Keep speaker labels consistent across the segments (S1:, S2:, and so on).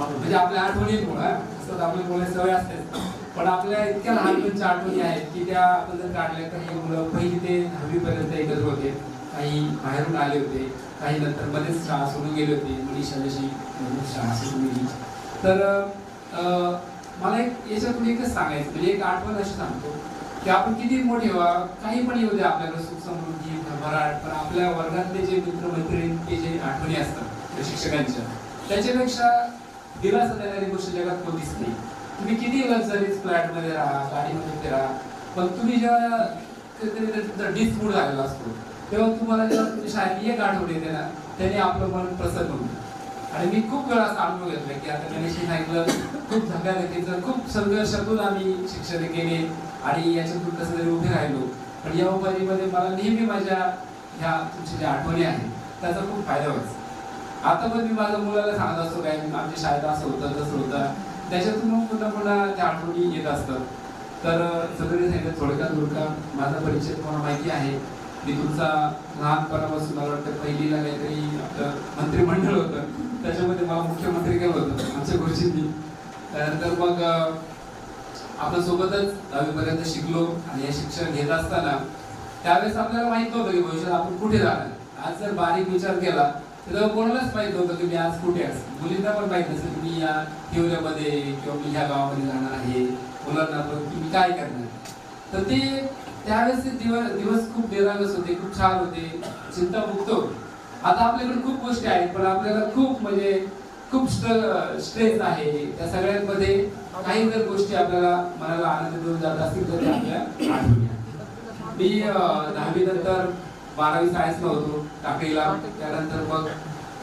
S1: म्हणजे आपल्या आठवणीमुळे असं आपल्या बोलायची सवय असते पण आपल्या इतक्या लहानपणच्या आठवणी आहेत की त्या आपण जर काढल्या तर हे मुलं पहिली ते दहावी पर्यंत एकत्र होते. काही बाहेरून आले होते काही नंतर मध्येच शाळा सोडून गेले होते. मुली शाळेशी शाळा सोडून गेली. तर मला एक याच्यातून एकच सांगायचं म्हणजे एक आठवण अशी सांगतो की आपण किती मोठे व्हा काही पण येऊ द्या आपल्याला सुख समृद्धी भराट पण आपल्या वर्गातले जे मित्र मैत्रिणींचे जे आठवणी असतात त्या शिक्षकांच्या त्याच्यापेक्षा दिलासा देणारी गोष्ट जगात कोणतीच नाही तुम्ही किती लक्झरीज फ्लॅटमध्ये राहा गाडीमध्ये फिरा पण तुम्ही जेव्हा डिस्पूट झालेला असतो तेव्हा तुम्हाला जेव्हा तुमच्या एक आठवण येते ना त्याने आपलं मन प्रसन्न होतं आणि मी खूप वेळा असा अनुभव घेतला की आता गणेशने सांगितलं खूप धक्याधक्कीचं खूप संघर्षातून आम्ही शिक्षण केले आणि याच्यातून कसं तरी उभे राहिलो. पण या उपाधीमध्ये मला नेहमी माझ्या ह्या तुमच्या ज्या आठवणी आहेत त्याचा खूप फायदा व्हायचा. आता पण मी माझ्या मुलाला सांगत असतो काय आमच्या शाळेत असं होतं तसं होतं. त्याच्यातून मग पुन्हा पुन्हा त्या आठवणी येत असतात. तर सगळे सांगितलं थोडक्यात थोडका माझा परिचय तुम्हाला माहिती आहे. मी तुमचा लहानपणापासून मला वाटतं पहिलीला काहीतरी आपलं मंत्रिमंडळ होतं. त्याच्यामध्ये मला मुख्यमंत्री केलं होतं आमच्या गुरुजींनी त्यानंतर मग आपण सोबतच दहावीपर्यंत शिकलो आणि हे शिक्षण घेत असताना त्यावेळेस आपल्याला माहीत नव्हतं की भविष्यात आपण कुठे जाणार. आज जर बारीक विचार केला तेव्हा कोणालाच माहीत होतं की मी आज कुठे असतो मुलींना पण माहीत नसेल मी या हिवऱ्यामध्ये किंवा मी ह्या गावामध्ये जाणार आहे. मुलांना पण की मी काय करणार? तर ते त्यावेळेस ते दिवस दिवस खूप निरागस होते खूप छान होते चिंतामुक्त होते. आता आपल्याकडे खूप गोष्टी आहेत पण आपल्याला खूप म्हणजे खूप स्ट्रेस आहे. त्या सगळ्यांमध्ये काही जर गोष्टी आपल्याला मनाला आनंद देऊन जात असतील तर आपल्या मी दहावी नंतर बारावी सायन्सला होतो टाकळीला त्यानंतर मग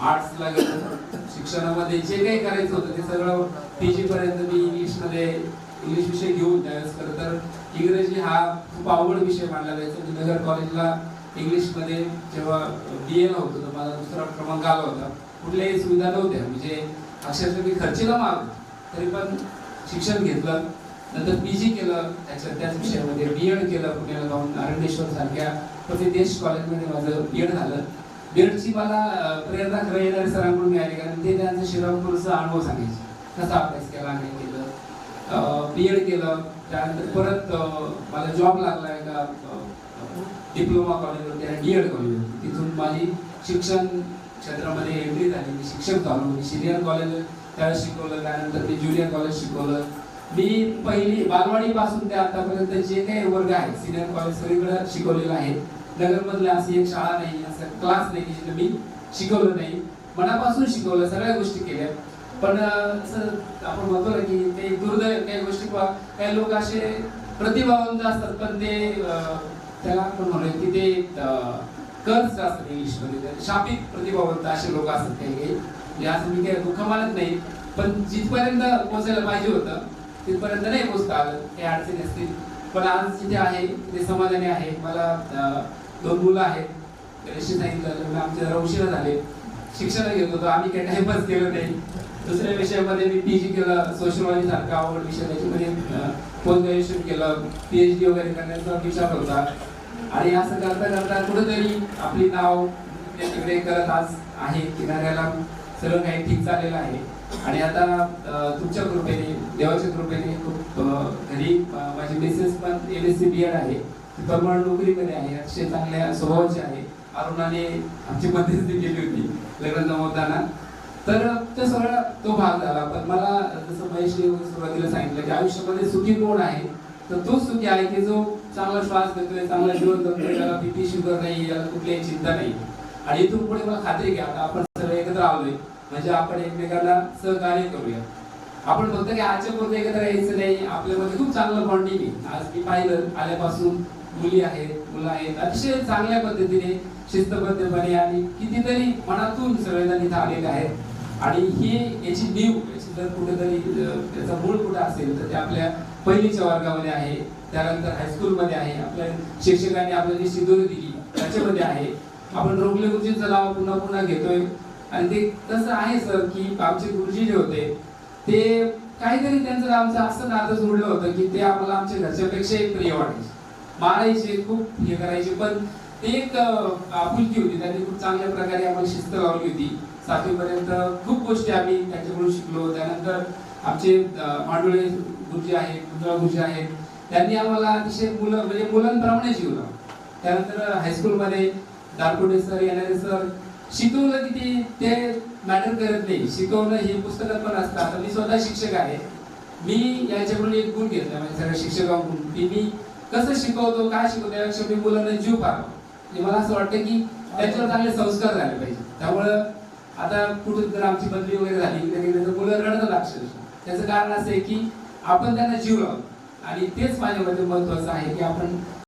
S1: आर्ट्सला गेलो. शिक्षणामध्ये जे काही करायचं होतं ते सगळं पी जी पर्यंत मी इंग्लिशमध्ये इंग्लिश विषय घेऊन त्यावेळेस खरं तर इंग्रजी हा खूप आवड विषय मानला जायचा. मी नगर कॉलेजला इंग्लिशमध्ये जेव्हा बी एला होतो तर माझा दुसरा क्रमांक आला होता. कुठल्याही सुविधा नव्हत्या. म्हणजे अक्षरशः मी खर्चीला माग तरी पण शिक्षण घेतलं. नंतर पी जी केलं. त्याच्या त्याच विषयामध्ये बी एड केलं. पुण्याला जाऊन अरण्येश्वर सारख्या देश कॉलेजमध्ये माझं बी एड झालं. बी एडची मला प्रेरणा खरं येणारे सरांकडून मिळाली कारण ते त्यांचं श्रीरामपूरचा अनुभव सांगायचे. कसा अभ्यास केला नाही केलं. बी एड केलं. त्यानंतर परत मला जॉब लागला एका डिप्लोमा कॉलेजवरती आणि डी एड कॉलेजवरती तिथून माझी शिक्षण क्षेत्रामध्ये एंट्री झाली. मी शिक्षक झालो. मी सिनियर कॉलेज त्यावेळेस शिकवलं. त्यानंतर मी ज्युनियर कॉलेज शिकवलं. मी पहिली बालवाडी पासून ते आतापर्यंत जे काही वर्ग आहेत सिनियर कॉलेज सगळीकडे शिकवलेलं आहे. नगरमधल्या अशी एक शाळा नाही असं क्लास नाही जिथं जिथे मी शिकवलं नाही. मनापासून शिकवलं सगळ्या गोष्टी केल्या. पण आपण म्हणतो ना की ते दुर्दैव काही गोष्टी काही लोक असे प्रतिभावंत असतात पण ते त्याला आपण म्हणूया की ते कर्ज असतात इंग्लिशमध्ये ते शापित प्रतिभावंत असे लोक असतात काही काही. म्हणजे असं मी काही दुःख मानत नाही. पण जिथपर्यंत पोहोचायला पाहिजे होतं तिथपर्यंत नाही पोहोचता आलं काही अडचणी असतील. पण आज जिथे आहे ते समाधानी आहे. मला दोन मुलं आहेत. गणेशजी सांगितलं आमचे जरा उशिरा झाले. शिक्षण घेत होतो. आम्ही काही टाइमपास केलं नाही. दुसऱ्या विषयामध्ये मी पी जी केलं. सोशलॉजी सारखा आवड विषय त्याच्यामध्ये पोस्ट ग्रॅज्युएशन केलं. पीएचडी वगैरे करण्याचा विचार होता. आणि असं करता करता कुठेतरी आपली नाव तिकडे करत आज आहे किनाऱ्याला. सगळं काही ठीक चाललेलं आहे. आणि आता तुमच्या कृपेने देवाच्या कृपेने खूप घरी माझी मिसेस पण M S C B Ed आहे. प्रमाण नोकरीमध्ये आहे. अतिशय चांगल्या स्वभावाची आहे. अरुणाने आमची मध्यस्थी केली होती लग्न जमवताना तर ते सगळा तो भाग झाला. पण मला जसं महेशने सुरुवातीला सांगितलं की आयुष्यामध्ये सुखी कोण आहे? तर तो सुखी आहे की जो चांगला श्वास घेतोय चांगला जीवन जगतोय त्याला बीपी शुगर नाही याला कुठलीही चिंता नाही. आणि इथून पुढे मला खात्री घ्या आता आपण सगळे एकत्र आलोय. म्हणजे आपण एकमेकांना सहकार्य करूया. आपण फक्त की आजच्या पुरते एकत्र यायचं नाही. आपल्यामध्ये खूप चांगलं बॉन्डिंग आहे. आज मी पाहिलं आल्यापासून मुली आहेत मुलं आहेत. अतिशय चांगल्या पद्धतीने शिस्तबद्धपणे आणि कितीतरी मनातून सगळेजण इथं आलेले आहेत. आणि ही याची नीव याची जर कुठेतरी त्याचा मूळ कुठं असेल तर ते आपल्या पहिलीच्या वर्गामध्ये आहे. त्यानंतर हायस्कूलमध्ये आहे. आपल्या शिक्षकांनी आपल्याला जी शिदोरी दिली त्याच्यामध्ये आहे. आपण रोगले गुरुजींचं नाव पुन्हा पुन्हा घेतोय. आणि ते कसं आहे सर की आमचे गुरुजी जे होते ते काहीतरी त्यांचं आमचं असं नातं जोडलं होतं की ते आम्हाला आमच्या घरच्यापेक्षाही प्रिय वाटायचे. मारायचे खूप हे करायचे पण ते एक आपुलकी होती. त्यांनी खूप चांगल्या प्रकारे आम्हाला शिस्त लावली होती. सातवीपर्यंत खूप गोष्टी आम्ही त्यांच्याकडून शिकलो. त्यानंतर आमचे मांडुळे गुरुजी आहेत कुंजळा गुरुजी आहेत. त्यांनी आम्हाला अतिशय मुलं म्हणजे मुलांप्रमाणे शिवलं त्यानंतर हायस्कूलमध्ये दारकुटे सर येणारे सर शिकवलं की ते मॅटर करत नाही. शिकवणं हे पुस्तकात पण असतं. आता मी स्वतः शिक्षक आहे. मी याच्याकडून एक गुण घेतला म्हणजे सगळ्या शिक्षकांकडून. की मी कसं शिकवतो काय शिकवतो यापेक्षा मी मुलांना जीव पाहतो म्हणजे मला असं वाटतं की त्याच्यावर चांगले संस्कार झाले पाहिजे त्यामुळं आता कुठून जर आमची बदली वगैरे झाली. तरी मुलं रडतात अक्षरशः. त्याचं कारण असं आहे की आपण त्यांना जीव लावतो. आणि तेच माझ्या मते महत्वाचं आहे की आपण